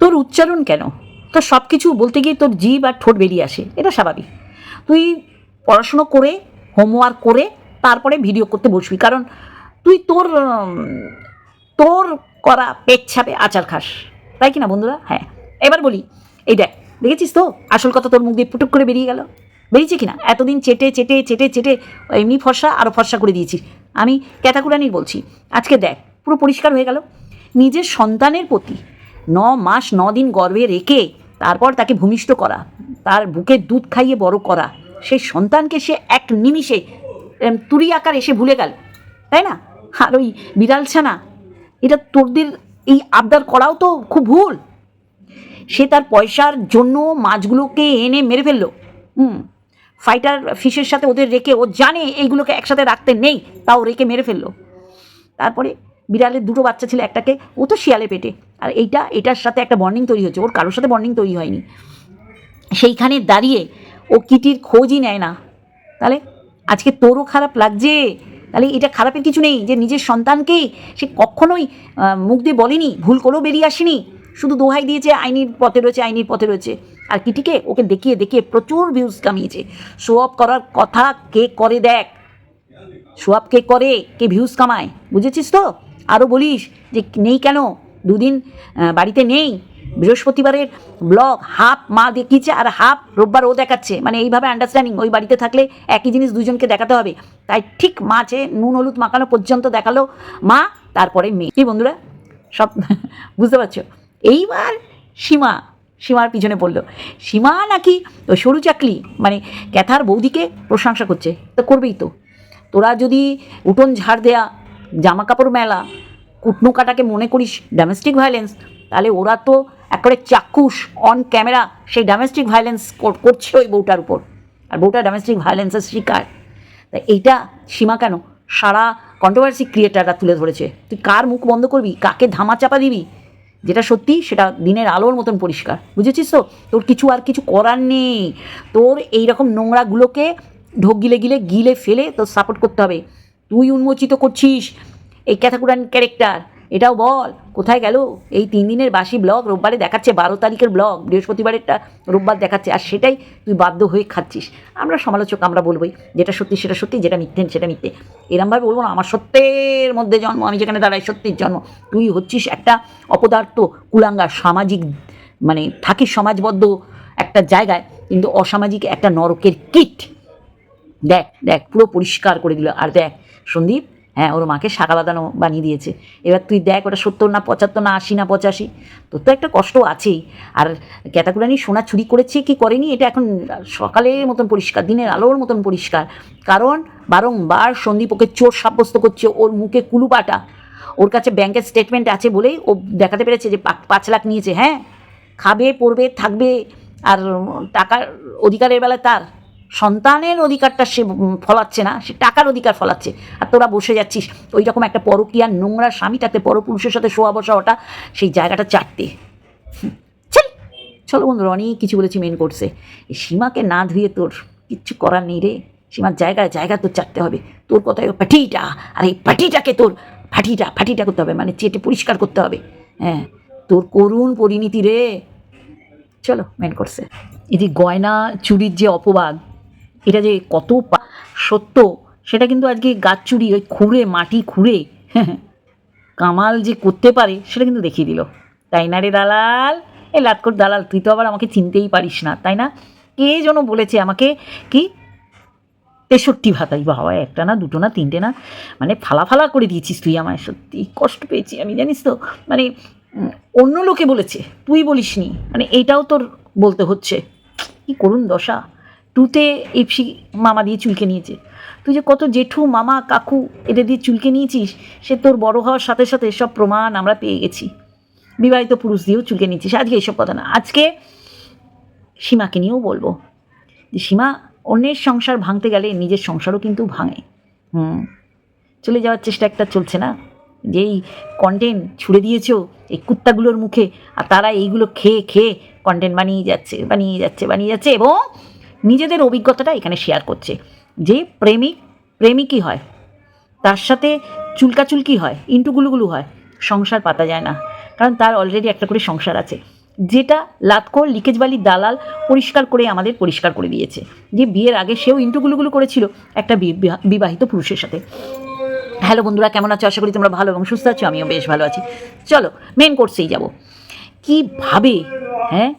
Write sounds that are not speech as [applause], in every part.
তোর উচ্চারণ কেন? তোর সব কিছু বলতে গিয়ে তোর জিভ আর ঠোঁট বেরিয়ে আসে, এটা স্বাভাবিক। তুই পড়াশুনো করে হোমওয়ার্ক করে, তারপরে ভিডিও করতে বসবি, কারণ তুই তোর তোর করা পেট ছাপে আচার খাস। তাই কি না বন্ধুরা? হ্যাঁ। এবার বলি, এই দেখ, দেখেছিস তো? আসল কথা তোর মুখ দিয়ে পুটুক করে বেরিয়ে গেল। বেরিয়েছে কি না এতদিন চেটে চেটে চেটে চেটে এমনি ফর্সা আরও ফর্সা করে দিয়েছিস। আমি ক্যাতাকুরানির বলছি। আজকে দেখ, পুরো পরিষ্কার হয়ে গেল। নিজের সন্তানের প্রতি ন মাস, ন দিন গর্ভে রেখে তারপর তাকে ভূমিষ্ঠ করা, তার বুকে দুধ খাইয়ে বড় করা। সেই সন্তানকে সে এক নিমিষে তুরি আকার এসে ভুলে গেল, তাই না? আর ওই বিড়াল ছানা, এটা তোরদের এই আবদার করাও তো খুব ভুল। সে তার পয়সার জন্য মাছগুলোকে এনে মেরে ফেলল। হুম ফাইটার ফিশের সাথে ওদের রেখে ও জানে এইগুলোকে একসাথে রাখতে নেই, তাও রেখে মেরে ফেলল। তারপরে বিড়ালের দুটো বাচ্চা ছিল একটাকে, ও তো শিয়ালে পেটে। আর এইটা, এটার সাথে একটা বন্ডিং তৈরি হচ্ছে ওর কারোর সাথে বন্ডিং তৈরি হয়নি। সেইখানে দাঁড়িয়ে ও কিটির খোঁজই নেয় না। তাহলে আজকে তোরও খারাপ লাগছে? তাহলে এটা খারাপের কিছু নেই, যে নিজের সন্তানকেই সে কখনোই মুখ দিয়ে বলেনি, ভুল করেও বেরিয়ে আসেনি। শুধু দোহাই দিয়েছে, আইনির পথে রয়েছে, আইনির পথে রয়েছে। আর কিটিকে ওকে দেখিয়ে দেখিয়ে প্রচুর ভিউজ কামিয়েছে। শো অফ করার কথা কে করে দেখ? শো অফ কে করে, কে ভিউজ কামায়? বুঝেছিস তো? আরও বলিস যে নেই কেন? দুদিন বাড়িতে নেই। বৃহস্পতিবারের ব্লগ, হাফ মা দেখিয়েছে আর হাফ রোববার ও দেখাচ্ছে। মানে এইভাবে আন্ডারস্ট্যান্ডিং ওই বাড়িতে থাকলে একই জিনিস দুজনকে দেখাতে হবে। তাই ঠিক মাছে নুন, হলুদ মাখানো পর্যন্ত দেখাল মা, তারপরে মেয়ে। কি বন্ধুরা? সব [laughs] বুঝতে পারছ? এইবার সীমা, সীমার পিছনে পড়ল। সীমা নাকি সরু চাকলি মানে ক্যাথার বৌদিকে প্রশংসা করছে। তো করবেই তো। তোরা যদি উঠোন ঝাড় দেয়া জামা কাপড় মেলা কুটনো কাটাকে মনে করিস ডোমেস্টিক ভায়োলেন্স তাহলে ওরা তো একেবারে চাক্ষুষ অন ক্যামেরা সেই ডোমেস্টিক ভায়োলেন্স করছে ওই বউটার উপর। আর বউটা ডোমেস্টিক ভায়োলেন্সের শিকার। তা এইটা সীমা কেন? সারা কন্ট্রোভার্সি ক্রিয়েটাররা তুলে ধরেছে। তুই কার মুখ বন্ধ করবি? কাকে ধামা চাপা দিবি? যেটা সত্যি, সেটা দিনের আলোর মতন পরিষ্কার। বুঝেছিস তো? তোর কিছু আর কিছু করার নেই। তোর এই রকম নোংরাগুলোকে ঢোক গিলে গিলে গিলে ফেলে তোর সাপোর্ট করতে হবে। তুই উন্মোচিত করছিস। এই ক্যাথাকুরান ক্যারেক্টার, এটাও বল, কোথায় গেল? এই তিন দিনের বাসি ব্লগ রোববারে দেখাচ্ছে, বারো তারিখের ব্লগ বৃহস্পতিবারেরটা রোববার দেখাচ্ছে, আর সেটাই তুই বাধ্য হয়ে খাচ্ছিস। আমরা সমালোচক, আমরা বলবোই, যেটা সত্যি সেটা সত্যি, যেটা মিথ্যে সেটা মিথ্যে। এরমভাবে বলব না, আমার সত্যের মধ্যে জন্ম, আমি যেখানে দাঁড়াই সত্যির জন্ম। তুই হচ্ছিস একটা অপদার্থ কুলাঙ্গা সামাজিক মানে থাকিস সমাজবদ্ধ একটা জায়গায়, কিন্তু অসামাজিক একটা নরকের কিট। দেখ দেখ, পুরো পরিষ্কার করে দিল। আর দেখ, সন্দীপ হ্যাঁ ওর মাকে শাকা বাঁধানো বানিয়ে দিয়েছে। এবার তুই দেখ, ওটা সত্তর না পঁচাত্তর না আশি না পঁচাশি। তোর তো একটা কষ্ট আছেই। আর ক্যাতাকুরানি সোনা চুরি করেছে কি করেনি, এটা এখন সকালের মতন পরিষ্কার, দিনের আলোর মতন পরিষ্কার। কারণ বারংবার সন্দীপ ওকে চোর সাব্যস্ত করছে ওর মুখে কুলুপাটা। ওর কাছে ব্যাংকের স্টেটমেন্ট আছে বলেই ও দেখাতে পেরেছে যে পাঁচ- লাখ নিয়েছে। হ্যাঁ খাবে, পড়বে, থাকবে, আর টাকার অধিকারের বেলায় তার। সন্তানের অধিকারটা সে ফলাচ্ছে না, সে টাকার অধিকার ফলাচ্ছে। আর তোরা বসে যাচ্ছিস ওই রকম একটা পরকীয়ার নোংরা স্বামীটাতে, পরপুরুষের সাথে শোয়া বসা ওটা, সেই জায়গাটা চাটতে চলো বন্ধুরা, অনেক কিছু বলেছি মেন কোর্সে এই সীমাকে না ধুয়ে তোর কিচ্ছু করার নেই রে। সীমার জায়গায় জায়গা তোর চাটতে হবে। তোর কথায় পাঠিটা, আর এই পাঠিটাকে তোর ফাটিটা ফাটিটা করতে হবে মানে চেটে পরিষ্কার করতে হবে। হ্যাঁ তোর করুণ পরিণতি রে। চলো মেন করছে যে গয়না চুরির যে অপবাদ এটা যে কত সত্য, সেটা কিন্তু আজকে গাছ চুরি, ওই খুঁড়ে, মাটি খুঁড়ে কামাল যে করতে পারে, সেটা কিন্তু দেখিয়ে দিল। তাই না রে দালাল? এ লাটকর দালাল, তুই তো আবার আমাকে চিনতেই পারিস না, তাই না? কে যেন বলেছে আমাকে কি? তেষট্টি ভাতাই, বাবা, একটা না, দুটো না, তিনটে না মানে ফালা ফালা করে দিয়েছিস তুই আমায়, সত্যি কষ্ট পেয়েছি আমি, জানিস তো? মানে অন্য লোকে বলেছে, তুই বলিসনি মানে এইটাও তোর বলতে হচ্ছে। কি করুন দশা। টুতে এফসি মামা দিয়ে চুলকে নিয়েছে। তুই যে কত জেঠু, মামা, কাকু এদের দিয়ে চুলকে নিয়েছিস, সে তোর বড় হওয়ার সাথে সাথে সব প্রমাণ আমরা পেয়ে গেছি। বিবাহিত পুরুষ দিয়েও চুলকে নিয়েছিস। আজকে এইসব কথা না। আজকে সীমাকে নিয়েও বলব যে সীমা অন্যের সংসার ভাঙতে গেলে নিজের সংসারও কিন্তু ভাঙে। হুম। চলে যাওয়ার চেষ্টা একটা চলছে না? যেই কন্টেন্ট ছুড়ে দিয়েছ এই কুত্তাগুলোর মুখে, আর তারা এইগুলো খেয়ে খেয়ে কন্টেন্ট বানিয়ে যাচ্ছে বানিয়ে যাচ্ছে বানিয়ে যাচ্ছে এবং নিজেদের অভিজ্ঞতাটা এখানে শেয়ার করছে। যে প্রেমিক প্রেমিকই হয়, তার সাথে চুলকাচুলকি হয়, ইন্টুগুলুগুলু হয়, সংসার পাতা যায় না। কারণ তার অলরেডি একটা করে সংসার আছে। যেটা লাতকর লিকেজ বালির দালাল পরিষ্কার করে আমাদের পরিষ্কার করে দিয়েছে। যে বিয়ের আগে সেও ইন্টুগুলোগুলো করেছিল একটা বিবাহিত পুরুষের সাথে। হ্যালো বন্ধুরা, কেমন আছো? আশা করি তোমরা ভালো এবং সুস্থ আছো, আমিও বেশ ভালো আছি। চলো মেন কোর্সেই যাব। কীভাবে হ্যাঁ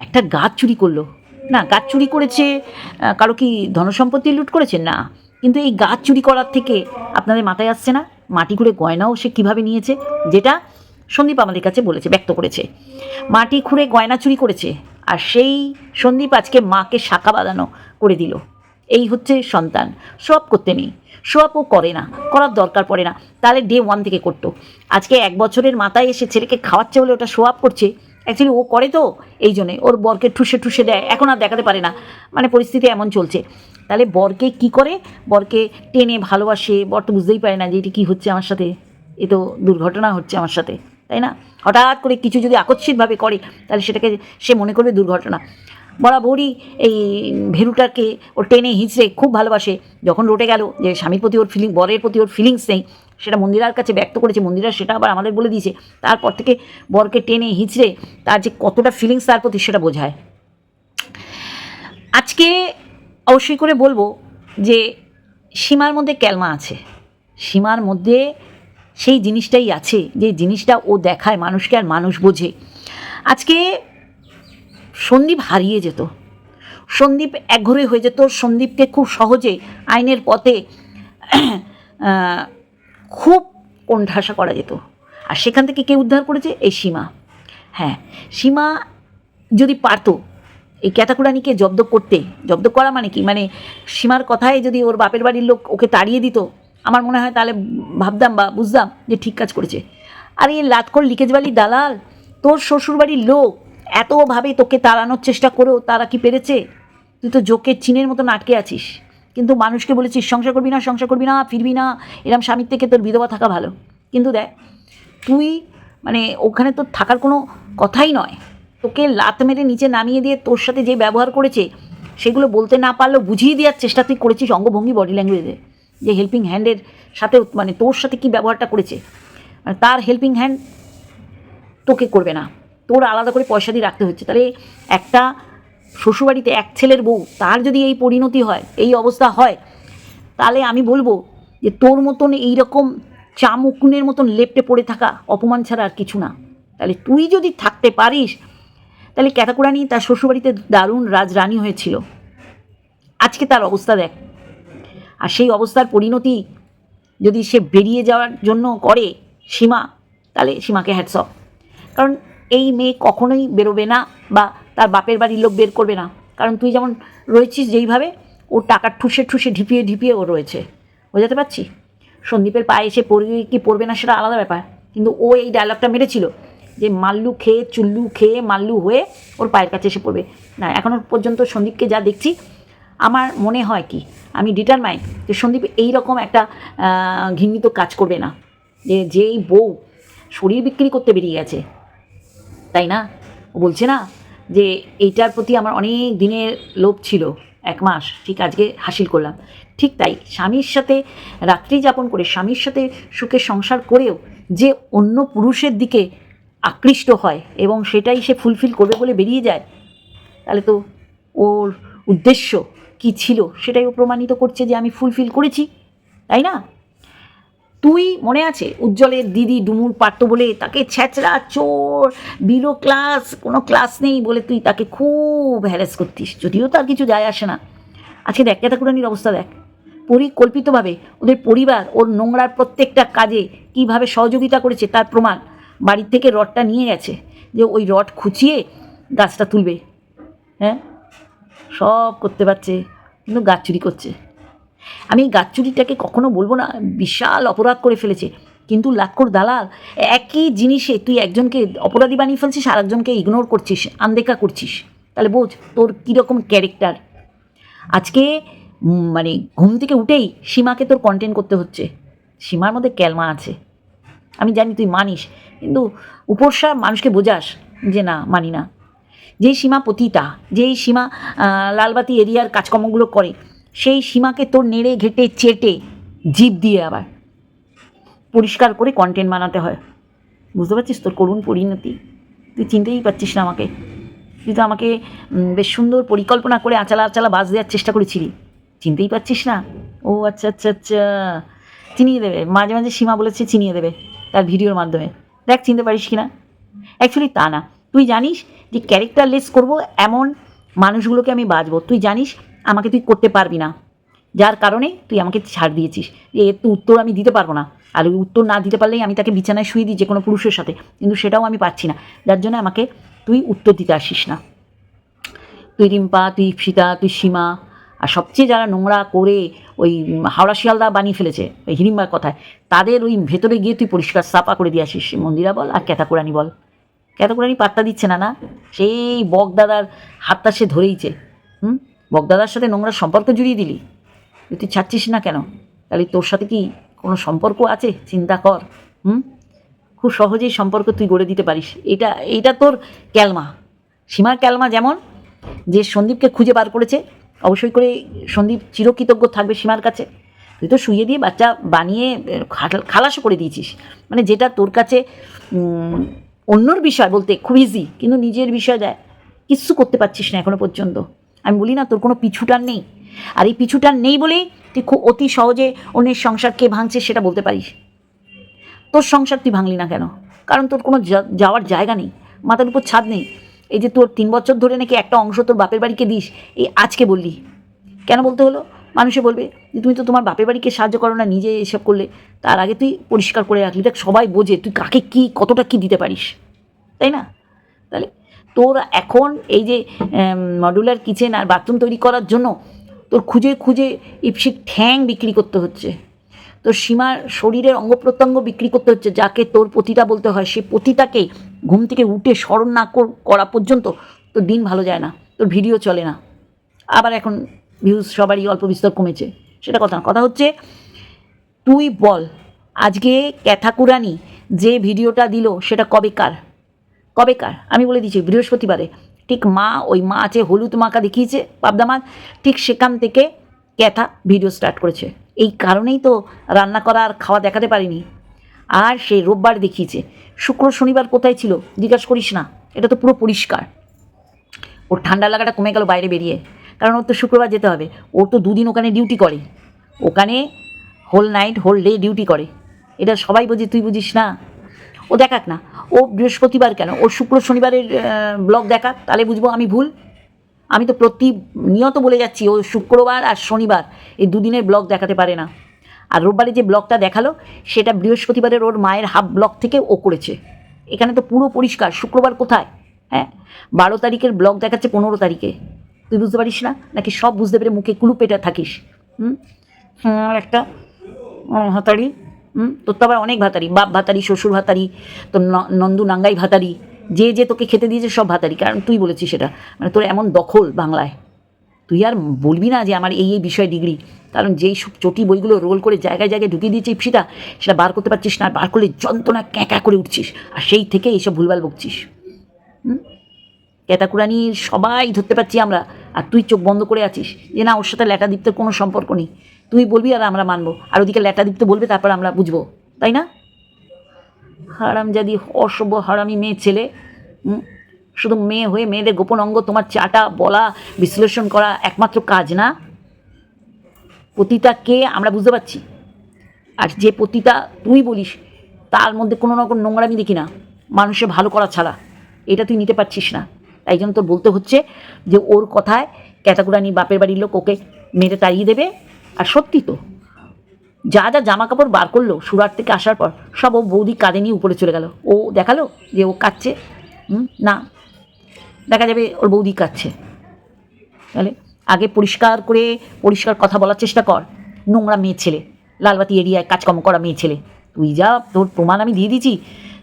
একটা গাছ চুরি করল? না, গাছ চুরি করেছে কারও কি ধনসম্পত্তি লুট করেছে? না। কিন্তু এই গাছ চুরি করার থেকে আপনাদের মাথায় আসছে না? মাটি খুঁড়ে গয়নাও সে কীভাবে নিয়েছে? যেটা সন্দীপ আমাদের কাছে বলেছে, ব্যক্ত করেছে। মাটি খুঁড়ে গয়না চুরি করেছে, আর সেই সন্দীপ আজকে মাকে শাখা বাঁধানো করে দিল। এই হচ্ছে সন্তান। সব করতে নেই। সব ও করে না। করার দরকার পড়ে না। তাহলে ডে ওয়ান থেকে করতো। আজকে এক বছরের মাথায় এসে ছেলেকে খাওয়াচ্ছে বলে ওটা শো করছে। অ্যাকচুয়ালি ও করে তো এই জন্যে। ওর বরকে ঠুসে ঠুসে দেয়। এখন আর দেখাতে পারে না। মানে পরিস্থিতি এমন চলছে। তাহলে বরকে কি করে? বরকে টেনে ভালোবাসে। বর তো বুঝতেই পারে না যে এটি কী হচ্ছে আমার সাথে। এ তো দুর্ঘটনা হচ্ছে আমার সাথে। তাই না? হঠাৎ করে কিছু যদি আকস্মিকভাবে করে, তাহলে সেটাকে সে মনে করবে দুর্ঘটনা। বরাবরই এই ভেরুটাকে ও টেনে হিঁচড়ে খুব ভালোবাসে। যখন রটে গেল যে স্বামীর প্রতি ওর ফিলিং বরের প্রতি ওর ফিলিংস নেই সেটা মন্দিরার কাছে ব্যক্ত করেছে, মন্দিরা সেটা আবার আমাদের বলে দিয়েছে। তারপর থেকে বরকে টেনে হিঁচড়ে তার যে কতটা ফিলিংস তার প্রতি সেটা বোঝায়। আজকে অবশ্যই করে বলব যে সীমার মধ্যে ক্যালমা আছে। সীমার মধ্যে সেই জিনিসটাই আছে, যে জিনিসটা ও দেখায়, মানুষকে আর মানুষ বোঝে। আজকে সন্দীপ হারিয়ে যেত। সন্দীপ একঘরে হয়ে যেত। সন্দীপকে খুব সহজে আইনের পথে খুব কোণঠাসা করা যেত। আর সেখান থেকে কে উদ্ধার করেছে? এই সীমা। হ্যাঁ সীমা যদি পারতো, এই ক্যাতাকুরানিকে জব্দ করতে, জব্দ করা মানে কি? মানে সীমার কথায় যদি ওর বাপের বাড়ির লোক ওকে তাড়িয়ে দিত, আমার মনে হয় তাহলে ভাবতাম বা বুঝতাম যে ঠিক কাজ করেছে। আর, এই লাতকর লিকেজ বাড়ির দালাল, তোর শ্বশুরবাড়ির লোক এতভাবে তোকে তাড়ানোর চেষ্টা করেও তারা কি পেরেছে? তুই তো জোকের চিনের মতন আটকে আছিস। কিন্তু মানুষকে বলেছিস সংসার করবি না, সংসার করবি না, ফিরবি না। এরম স্বামীর থেকে তোর বিধবা থাকা ভালো। কিন্তু দেখ, তুই মানে ওখানে তোর থাকার কোনো কথাই নয়। তোকে লাত মেরে নিচে নামিয়ে দিয়ে তোর সাথে যে ব্যবহার করেছে, সেগুলো বলতে না পারলেও বুঝিয়ে দেওয়ার চেষ্টা তুই করেছিস অঙ্গভঙ্গি বডি ল্যাঙ্গুয়েজে যে হেল্পিং হ্যান্ডের সাথে মানে তোর সাথে কী ব্যবহারটা করেছে। মানে তার হেল্পিং হ্যান্ড তোকে করবে না। তোর আলাদা করে পয়সা দিয়ে রাখতে হচ্ছে। তাহলে একটা শ্বশুরবাড়িতে এক ছেলের বউ, তার যদি এই পরিণতি হয়, এই অবস্থা হয়, তাহলে আমি বলব যে তোর মতন এই রকম চামুকুনের মতন লেপটে পড়ে থাকা অপমান ছাড়া আর কিছু না। তাহলে তুই যদি থাকতে পারিস, তাহলে ক্যাতাকুরানি তার শ্বশুরবাড়িতে দারুণ রাজরানী হয়েছিল। আজকে তার অবস্থা দেখ। আর সেই অবস্থার পরিণতি যদি সে বেরিয়ে যাওয়ার জন্য করে সীমা, তাহলে সীমাকে হ্যাটসঅপ কারণ এই মেয়ে কখনোই বেরোবে না বা তার বাপের বাড়ির লোক বের করবে না। কারণ তুই যেমন রয়েছিস যেইভাবে ও টাকা ঠুসে ঠুসে ঢিপিয়ে ঢিপিয়ে ও রয়েছে। বোঝাতে পারছি? সন্দীপের পায়ে এসে পড়বে কি পড়বে না সেটা আলাদা ব্যাপার। কিন্তু ও এই ডায়লগটা মেরেছিল যে মাল্লু খেয়ে, চুল্লু খেয়ে, মাল্লু হয়ে ওর পায়ের কাছে এসে পড়বে। না এখনও পর্যন্ত সন্দীপকে যা দেখছি, আমার মনে হয় কি, আমি ডিটারমাইন যে সন্দীপ এই রকম একটা ঘৃণিত কাজ করবে না। যে যেই বউ শরীর বিক্রি করতে বেরিয়ে গেছে। তাই না? ও বলছে না যে এইটার প্রতি আমার অনেক দিনের লোভ ছিল, এক মাস, ঠিক আজকে হাসিল করলাম। ঠিক তাই স্বামীর সাথে রাত্রি যাপন করে, স্বামীর সাথে সুখে সংসার করেও যে অন্য পুরুষের দিকে আকৃষ্ট হয় এবং সেটাই সে ফুলফিল করবে বলে বেরিয়ে যায়, তাহলে তো ওর উদ্দেশ্য কি ছিল সেটাই ও প্রমাণিত করছে যে আমি ফুলফিল করেছি, তাই না? তুই মনে আছে? উজ্জ্বলের দিদি ডুমুর পারতো বলে তাকে ছ্যাচড়া, চোর, বিলো ক্লাস, কোনো ক্লাস নেই বলে তুই তাকে খুব হ্যারাস করতিস। যদিও তার কিছু যায় আসে না। আজকে দেখ ক্যাতাকুরানির অবস্থা দেখ। পরিকল্পিতভাবে ওদের পরিবার, ওর নোংরার প্রত্যেকটা কাজে কীভাবে সহযোগিতা করেছে তার প্রমাণ বাড়ির থেকে রডটা নিয়ে গেছে যে ওই রড খুঁচিয়ে গাছটা তুলবে। হ্যাঁ? সব করতে পারছে, কিন্তু গাছ চুরি করছে। আমি এই গাছ চুরিটাকে কখনো বলব না, বিশাল অপরাধ করে ফেলেছে। কিন্তু লাক্ষর দালাল, একই জিনিসে তুই একজনকে অপরাধী বানিয়ে ফেলছিস আর একজনকে ইগনোর করছিস আনদেখা করছিস। তাহলে বোঝ, তোর কীরকম ক্যারেক্টার আজকে মানে ঘুম থেকে উঠেই সীমাকে তোর কন্টেন্ট করতে হচ্ছে। সীমার মধ্যে ক্যালমা আছে। আমি জানি তুই মানিস, কিন্তু উপরসা মানুষকে বোঝাস যে না, মানি না। যেই সীমা পতিতা, যেই সীমা লালবাতি এরিয়ার কাজকর্মগুলো করে সেই সীমাকে তোর নেড়ে ঘেটে চেটে জিভ দিয়ে আবার। পরিষ্কার করে কন্টেন্ট বানাতে হয়। বুঝতে পারছিস তোর করুণ পরিণতি? তুই চিনতেই পারছিস না আমাকে। তুই তো আমাকে বেশ সুন্দর পরিকল্পনা করে আচালা আচালা বাজ দেওয়ার চেষ্টা করেছিলি। চিনতেই পারছিস না? ও আচ্ছা আচ্ছা আচ্ছা। চিনিয়ে দেবে। মাঝে মাঝে সীমা বলেছে চিনিয়ে দেবে তার ভিডিওর মাধ্যমে। দেখ, চিনতে পারিস কি না অ্যাকচুয়ালি তা না। তুই জানিস যে ক্যারেক্টারলেস করব এমন মানুষগুলোকে আমি বাঁচবো তুই জানিস আমাকে তুই করতে পারবি না। যার কারণে তুই আমাকে ছাড় দিয়েছিস। এর তো উত্তর আমি দিতে পারব না। আর ওই উত্তর না দিতে পারলেই আমি তাকে বিছানায় শুয়ে দিই যে কোনো পুরুষের সাথে। কিন্তু সেটাও আমি পাচ্ছি না। যার জন্য আমাকে তুই উত্তর দিতে আসিস না। তুই রিম্পা, তুই ইপসিতা তুই সীমা আর সবচেয়ে যারা নোংরা করে ওই হাওড়া শিয়ালদা বানিয়ে ফেলেছে, ওই হিড়িম্বার কথায়, তাদের ওই ভেতরে গিয়ে তুই পরিষ্কার সাফা করে দিয়ে আসিস। মন্দিরা বল আর ক্যাতাকুরানি বল। ক্যাতাকুরানি পাত্তা দিচ্ছে না না? সেই বকদাদার হাতটা সে ধরেইছে। হুম? বকদাদার সাথে নোংরা সম্পর্ক জুড়িয়ে দিলি? তুই ছাড়ছিস না কেন? তাহলে তোর সাথে কি কোনো সম্পর্ক আছে? চিন্তা কর, হুম? খুব সহজেই সম্পর্ক তুই গড়ে দিতে পারিস। এটা এইটা তোর ক্যালমা। সীমার ক্যালমা যেমন, যে সন্দীপকে খুঁজে বার করেছে, অবশ্যই করে সন্দীপ চিরকৃতজ্ঞ থাকবে সীমার কাছে। তুই তো শুয়ে দিয়ে বাচ্চা বানিয়ে খালাসও করে দিয়েছিস। মানে যেটা তোর কাছে অন্যর বিষয় বলতে খুব ইজি কিন্তু নিজের বিষয় দেয়। কিচ্ছু করতে পারছিস না এখনও পর্যন্ত। আমি বলি, না, তোর কোনো পিছুটান নেই। আর এই পিছুটান নেই বলেই তুই খুব অতি সহজে অন্যের সংসার কে ভাঙছে সেটা বলতে পারিস। তোর সংসার তুই ভাঙলি না কেন? কারণ তোর কোনো যাওয়ার জায়গা নেই, মাথার উপর ছাদ নেই। এই যে তোর তিন বছর ধরে নাকি একটা অংশ তোর বাপের বাড়িকে দিস, এই আজকে বললি। কেন বলতে হলো? মানুষে বলবে যে, তুমি তো তোমার বাপের বাড়িকে সাহায্য করো না, নিজে এসব করলে। তার আগে তুই পরিষ্কার করে রাখলি। দেখ, সবাই বোঝে তুই কাকে কী, কতটা কী দিতে পারিস। তাই না? তাহলে তোর এখন এই যে মডুলার কিচেন আর বাথরুম তৈরি করার জন্য তোর খুঁজে খুঁজে ইপসিক ঠ্যাং বিক্রি করতে হচ্ছে। তোর সীমার শরীরের অঙ্গ প্রত্যঙ্গ বিক্রি করতে হচ্ছে, যাকে তোর পতিতা বলতে হয়। সে পতিতাকে ঘুম থেকে উঠে স্মরণ না কর- করা পর্যন্ত তোর দিন ভালো যায় না, তোর ভিডিও চলে না। আবার এখন ভিউজ সবারই অল্প বিস্তর কমেছে, সেটা কথা না। কথা হচ্ছে, তুই বল, আজকে ক্যাথাকুরানি যে ভিডিওটা দিল, সেটা কবেকার কবেকার? আমি বলে দিচ্ছি বৃহস্পতিবারে। ঠিক মা, ওই মা আছে, হলুদ মাখা দেখিয়েছে, পাবদা মাছ, ঠিক সেখান থেকে ক্যাথা ভিডিও স্টার্ট করেছে। এই কারণেই তো রান্না করা আর খাওয়া দেখাতে পারিনি। আর সে রোববার দেখিয়েছে, শুক্র শনিবার কোথায় ছিল? জিজ্ঞাসা করিস না, এটা তো পুরো পরিষ্কার। ওর ঠান্ডা লাগাটা কমে গেল বাইরে বেরিয়ে। কারণ ওর তো শুক্রবার যেতে হবে, ওর তো দুদিন ওখানে ডিউটি করে। ওখানে whole night whole day duty করে। এটা সবাই বুঝি, তুই বুঝিস না। ও দেখাক না ও বৃহস্পতিবার কেন? ও শুক্র শনিবারের ব্লগ দেখা, তাহলে বুঝব আমি ভুল? আমি তো প্রতি নিয়ত বলে যাচ্ছি, ও শুক্রবার আর শনিবার এই দুদিনের ব্লগ দেখাতে পারে না। আর রোববারে যে ব্লগটা দেখাল, সেটা বৃহস্পতিবারের ওর মায়ের হাফ ব্লগ থেকে ও করেছে। এখানে তো পুরো পরিষ্কার, শুক্রবার কোথায়? হ্যাঁ? বারো তারিখের ব্লগ দেখাচ্ছে পনেরো তারিখে। তুই বুঝতে পারিস না? নাকি সব বুঝতে পেরে মুখে কুলু পেটা থাকিস? হুম? আর একটা হাতাড়ি। হুম? তোর তো আবার অনেক ভাতারি, বাপ ভাতারি, শ্বশুর ভাতারি, তোর নন্দু নাঙ্গাই ভাতারি, যে যে তোকে খেতে দিয়েছে সব ভাতারি, কারণ তুই বলেছিস সেটা। মানে তোর এমন দখল বাংলায়। তুই আর বলবি না যে আমার এই এই বিষয় ডিগ্রি কারণ যেই সব চটি বইগুলো রোল করে জায়গায় জায়গায় ঢুকিয়ে দিয়েছে ইপসিটা সেটা বার করতে পারছিস না, বার করলে যন্ত্রণা ক্যাঁকা করে উঠছিস। আর সেই থেকে এইসব ভুলভাল বকছিস। হুম? ক্যাতাকুরানি সবাই ধরতে পারছি আমরা। আর তুই চোখ বন্ধ করে আছিস যে না, ওর সাথে ল্যাটা দীপ্তের কোনো সম্পর্ক নেই। তুই বলবি আর আমরা মানবো। আর ওদিকে ল্যাটা দিতে বলবে, তারপর আমরা বুঝব। তাই না? হারামজাদি অসভ্য হারামি মেয়ে ছেলে শুধু মেয়ে হয়ে মেয়েদের গোপন অঙ্গ তোমার চাটা, বলা, বিশ্লেষণ করা একমাত্র কাজ না? পতিতা কে আমরা বুঝতে পারছি। আর যে পতিতা তুই বলিস, তার মধ্যে কোনো না রকম নোংরামি দেখি না। মানুষের ভালো করা ছাড়া। এটা তুই নিতে পারছিস না। তাই জন্য তোর বলতে হচ্ছে যে, ওর কথায় ক্যাটাকুরানি বাপের বাড়ির লোক ওকে মেরে তাড়িয়ে দেবে। আর সত্যি তো, যা যা জামা কাপড় বার করল সুরাট থেকে আসার পর, সব ও বৌদি কাঁধে নিয়ে উপরে চলে গেল। ও দেখাল যে ও কাচ্ছে না, দেখা যাবে ওর বৌদি কাচ্ছে তাহলে আগে পরিষ্কার করে পরিষ্কার কথা বলার চেষ্টা কর, নোংরা মেয়ে ছেলে, লালবাতি এরিয়ায় কাজকর্ম করা মেয়ে ছেলে। তুই যা, তোর প্রমাণ আমি দিয়ে দিয়েছি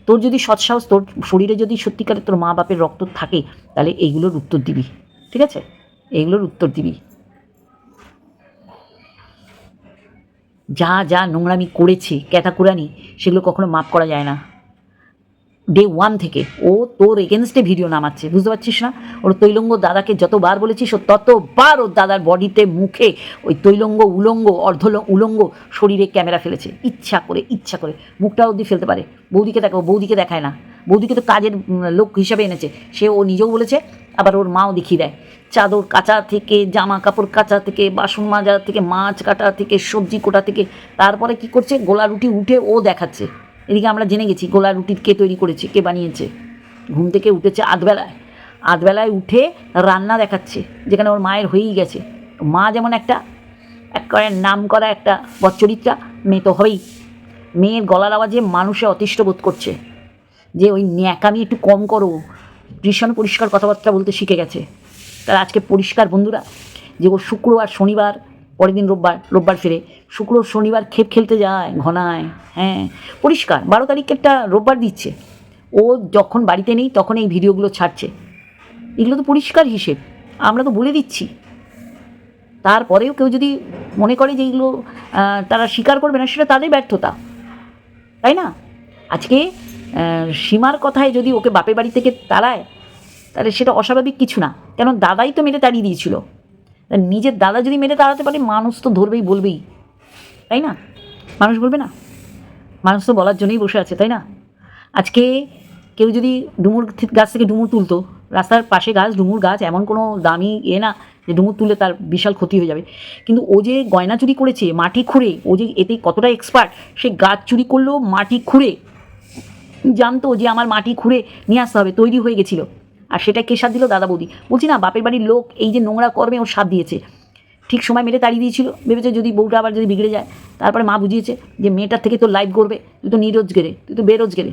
তোর যদি সৎসাহস, তোর শরীরে যদি সত্যিকারে তোর মা বাপের রক্ত থাকে, তাহলে এইগুলোর উত্তর দিবি। ঠিক আছে? এইগুলোর উত্তর দিবি। যা যা নোংরামি করেছে ক্যাটাকুরানি সেগুলো কখনো মাফ করা যায় না। ডে ওয়ান থেকে, ও তোর এগেনস্টে ভিডিও নামাচ্ছে, বুঝতে পারছিস না? ওর তৈলঙ্গ দাদাকে যতবার বলেছিস, ও ততবার ওর দাদার বডিতে, মুখে ওই তৈলঙ্গ, উলঙ্গ অর্ধ উলঙ্গ শরীরে ক্যামেরা ফেলেছে। ইচ্ছা করে ইচ্ছা করে। মুখটা অবধি ফেলতে পারে। বৌদিকে দেখাও বৌদিকে দেখায় না। বৌদিকে তো কাজের লোক হিসাবে এনেছে। সে ও নিজেও বলেছে, আবার ওর মাও দেখিয়ে দেয়। চাদর কাচা থেকে, জামা কাপড় কাচা থেকে, বাসন মাজা থেকে, মাছ কাটা থেকে, সবজি কোটা থেকে। তারপরে কি করছে? গোলা রুটি উঠে ও দেখাচ্ছে। এদিকে আমরা জেনে গেছি, গোলা রুটি কে তৈরি করেছে, কে বানিয়েছে। ঘুম থেকে উঠেছে আধবেলায়। আধবেলায় উঠে রান্না দেখাচ্ছে, যেখানে ওর মায়ের হয়েই গেছে। মা যেমন একটা, এক করে নাম করা একটা বচ্চরিত্রা, মেয়ে তো হবেই। মেয়ের গলার আওয়াজে মানুষে অতিষ্ঠ বোধ করছে। যে ওই ন্যাকামি একটু কম করো। ভীষণ পরিষ্কার কথাবার্তা বলতে শিখে গেছে। তার আজকে পরিষ্কার বন্ধুরা যে ও শুক্রবার শনিবার, পরের দিন রোববার রোববার ফিরে। শুক্র শনিবার খেপ খেলতে যায়, ঘনায় হ্যাঁ। পরিষ্কার, বারো তারিখেরটা রোববার দিচ্ছে। ও যখন বাড়িতে নেই, তখন এই ভিডিওগুলো ছাড়ছে। এগুলো তো পরিষ্কার হিসেব, আমরা তো বলে দিচ্ছি। তারপরেও কেউ যদি মনে করে যে এগুলো তারা স্বীকার করবে না, সেটা তাদের ব্যর্থতা। তাই না? আজকে সীমার কথায় যদি ওকে বাপের বাড়ি থেকে তাড়ায় তাহলে সেটা অস্বাভাবিক কিছু না। কেন দাদাই তো মেরে তাড়িয়ে দিয়েছিল। নিজের দাদা যদি মেরে তাড়াতে পারে, মানুষ তো ধরবেই, বলবেই। তাই না? মানুষ বলবে না। মানুষ তো বলার জন্যই বসে আছে, তাই না? আজকে কেউ যদি ডুমুর গাছ থেকে ডুমুর তুলতো, রাস্তার পাশে গাছ, ডুমুর গাছ, এমন কোনো দামি এ না যে ডুমুর তুললে তার বিশাল ক্ষতি হয়ে যাবে। কিন্তু ও যে গয়না চুরি করেছে মাটি খুঁড়ে, ও যে এতে কতটা এক্সপার্ট সে গাছ চুরি করলেও মাটি খুঁড়ে, জানতো যে আমার মাটি খুঁড়ে নিয়ে আসতে হবে, তৈরি হয়ে গেছিল। আর সেটা কে সাথ দিল? দাদা বৌদি। বলছি, না, বাপের বাড়ির লোক এই যে নোংরা কর্মে ওর সাথ দিয়েছে। ঠিক সময় মেরে তাড়িয়ে দিয়েছিল। ভেবেছে যদি বউটা আবার যদি বিগড়ে যায়, তারপরে মা বুঝিয়েছে যে মেয়েটার থেকে তোর লাইফ করবে তুই তো নিরোজগেরে, তুই তো বেরোজগেরে।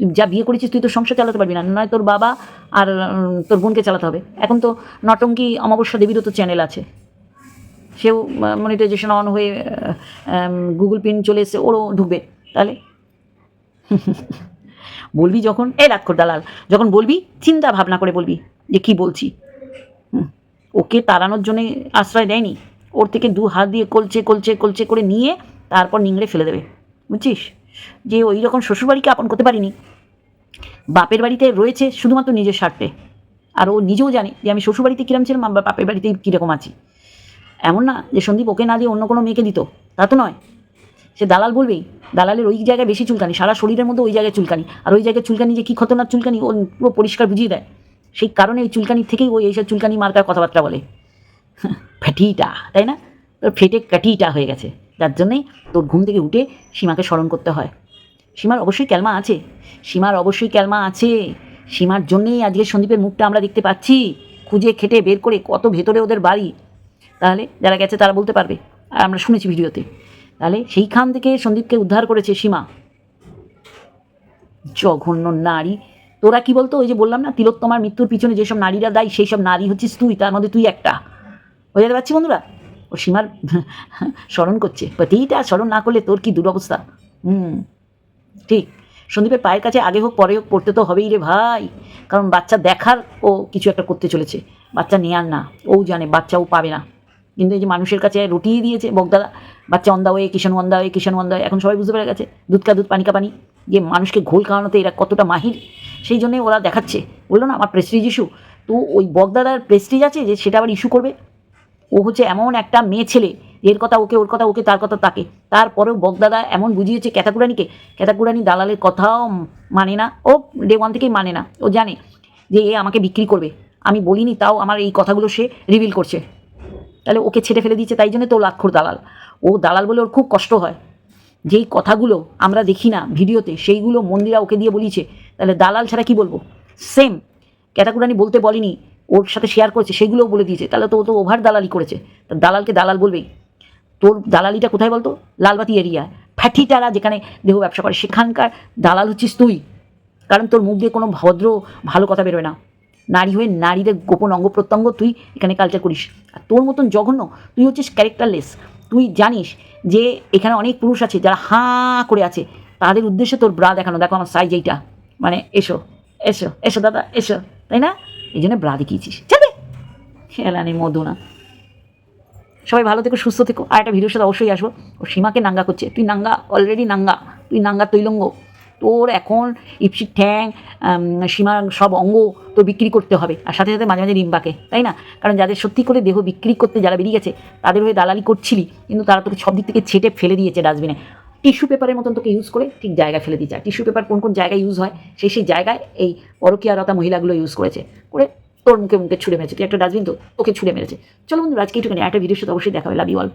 তুই যা বিয়ে করেছিস, তুই তো সংসার চালাতে পারবি না। নয় তোর বাবা আর তোর বোনকে চালাতে হবে। এখন তো নটঙ্কি অমাবস্যা দেবীরও তো চ্যানেল আছে। সেও মনিটাইজেশন অন হয়ে গুগল পিন চলে এসে ওরও ঢুকবে। তাহলে? [laughs] বলবি যখন? এ রাক্ষর দালাল, যখন বলবি, চিন্তা ভাবনা করে বলবি যে কি বলছি। ওকে তাড়ানোর জন্যে আশ্রয় দেয়নি। ওর থেকে দু হাত দিয়ে কলচে কলচে কলচে করে নিয়ে তারপর নিংড়ে ফেলে দেবে। বুঝছিস? যে ওই রকম শ্বশুরবাড়িকে আপন করতে পারিনি। বাপের বাড়িতে রয়েছে শুধুমাত্র নিজের স্বার্থে। আর ও নিজেও জানে যে আমি শ্বশুরবাড়িতে কীরকম ছিলাম বা বাপের বাড়িতে কীরকম আছি। এমন না যে সন্দীপ ওকে না দিয়ে অন্য কোনো মেয়েকে দিত। তা তো নয়। সে দালাল বলবেই দালালের ওই জায়গায় বেশি চুলকানি, সারা শরীরের মধ্যে ওই জায়গায় চুলকানি। আর ওই জায়গায় চুলকানি যে কী খতরনাক চুলকানি, ও পুরো পরিষ্কার বুঝিয়ে দেয়। সেই কারণে এই চুলকানি থেকেই ওই এইসব চুলকানি মার্কার কথাবার্তা বলে। [laughs] ফ্যাটিটা তাই না? তোর ফেটে কাটিটা হয়ে গেছে। যার জন্যেই তোর ঘুম থেকে উঠে সীমাকে স্মরণ করতে হয়। সীমার অবশ্যই ক্যালমা আছে। সীমার অবশ্যই ক্যালমা আছে। সীমার জন্যেই আজকে সন্দীপের মুখটা আমরা দেখতে পাচ্ছি। খুঁজে খেটে বের করে কত ভেতরে ওদের বাড়ি। তাহলে যারা গেছে তারা বলতে পারবে। আর আমরা শুনেছি ভিডিওতে। তাহলে সেইখান থেকে সন্দীপকে উদ্ধার করেছে সীমা। জঘন্য নারী। তোরা কি বলতো? ওই যে বললাম না, তিলোত্তমার মৃত্যুর পিছনে যেসব নারীরা দায়ী সেই সব নারী হচ্ছিস তুই, তার মধ্যে তুই একটা। যেতে পারছি বন্ধুরা? ও সীমার [laughs] স্মরণ করছে। প্রতিটা স্মরণ না করলে তোর কি দুরবস্থা? হুম। ঠিক। সন্দীপের পায়ের কাছে আগে হোক, পরে হোক, পড়তে তো হবেই রে ভাই। কারণ বাচ্চা দেখার ও কিছু একটা করতে চলেছে। বাচ্চা নেয়ার না। ও জানে, বাচ্চা ও পাবে না। কিন্তু এই যে মানুষের কাছে রুটিয়ে দিয়েছে বগদাদা বাচ্চা অন্দা হয়ে কিষণ অন্দা হয়ে কিষণ অন্দা এখন সবাই বুঝতে পেরে গেছে, দুধ কা দুধ পানি কা পানি, যে মানুষকে ঘোল খাওয়ানোতে এরা কতটা মাহির, সেই জন্যই ওরা দেখাচ্ছে। বলল, না, আমার প্রেস্টিজ ইস্যু তো ওই বগদাদার প্রেস্টিজ আছে যে সেটা আবার ইস্যু করবে। ও হচ্ছে এমন একটা মেয়ে ছেলে, এর কথা ওকে, ওর কথা ওকে, তার কথা তাকে। তারপরেও বগদাদা এমন বুঝিয়েছে ক্যাতাকুরানিকে ক্যাতাকুরানি দালালের কথাও মানে না, ও ডে ওয়ান থেকেই মানে না। ও জানে যে এ আমাকে বিক্রি করবে। আমি বলিনি, তাও আমার এই কথাগুলো সে রিভিল করছে। তাহলে ওকে ছেড়ে ফেলে দিচ্ছে তাই জন্য তো লাক্ষর দালাল। ও দালাল বলে ওর খুব কষ্ট হয়। যেই কথাগুলো আমরা দেখি না ভিডিওতে, সেইগুলো মন্দিরা ওকে দিয়ে বলিছে তাহলে দালাল ছাড়া কি বলব? সেম ক্যাটাকুরানি বলতে বলেনি, ওর সাথে শেয়ার করেছে, সেগুলোও বলে দিয়েছে। তাহলে তো ও তো ওভার দালালি করেছে। তা দালালকে দালাল বলবেই। তোর দালালিটা কোথায় বলতো? লালবাতি এরিয়া। ফ্যাটিটারা যেখানে দেহ ব্যবসা করে, সেখানকার দালাল হচ্ছিস তুই। কারণ তোর মুখ দিয়ে কোনো ভদ্র, ভালো কথা বেরোয় না। নারী হয়ে নারীদের গোপন অঙ্গ প্রত্যঙ্গ তুই এখানে কালচার করিস। আর তোর মতন জঘন্য তুই হচ্ছিস ক্যারেক্টারলেস তুই জানিস যে এখানে অনেক পুরুষ আছে যারা হাঁ করে আছে। তাদের উদ্দেশ্যে তোর ব্রা দেখানো। দেখো আমার সাইজ এইটা। মানে এসো এসো এসো দাদা, এসো। তাই না? এই জন্য ব্রা দেখিয়েছিস। যাবে? খেলানি মধু না সবাই ভালো থেকো, সুস্থ থেকো। আর একটা ভিডিওর সাথে অবশ্যই আসব। ও সীমাকে নাঙ্গা করছে। তুই নাঙ্গা অলরেডি নাঙ্গা। তুই নাঙ্গা তৈলঙ্গ। তোর এখন ইপসির ঠ্যাং সীমার সব অঙ্গ তো বিক্রি করতে হবে। আর সাথে সাথে মাঝে মাঝে রিম্বাকে, তাই না? কারণ যাদের সত্যি করে দেহ বিক্রি করতে যারা বেরিয়ে গেছে, তাদের হয়ে দালালি করছিলি, কিন্তু তারা তোকে সব দিক থেকে ছেটে ফেলে দিয়েছে ডাস্টবিনে। টিস্যু পেপারের মতন তোকে ইউজ করে ঠিক জায়গায় ফেলে দিচ্ছে আর টিস্যু পেপার কোন কোন জায়গায় ইউজ হয়, সেই সেই জায়গায় এই পরকীয়ারতা মহিলাগুলো ইউজ করেছে। করে তোর মুখে মুখে ছুঁড়ে মেরেছে। তুই একটা ডাস্টবিন তো, তোকে ছুঁড়ে মেরেছে। চলো বন্ধু আজকে এইটুখানি একটা ভিডিওর সাথে অবশ্যই দেখা হবে। Love you all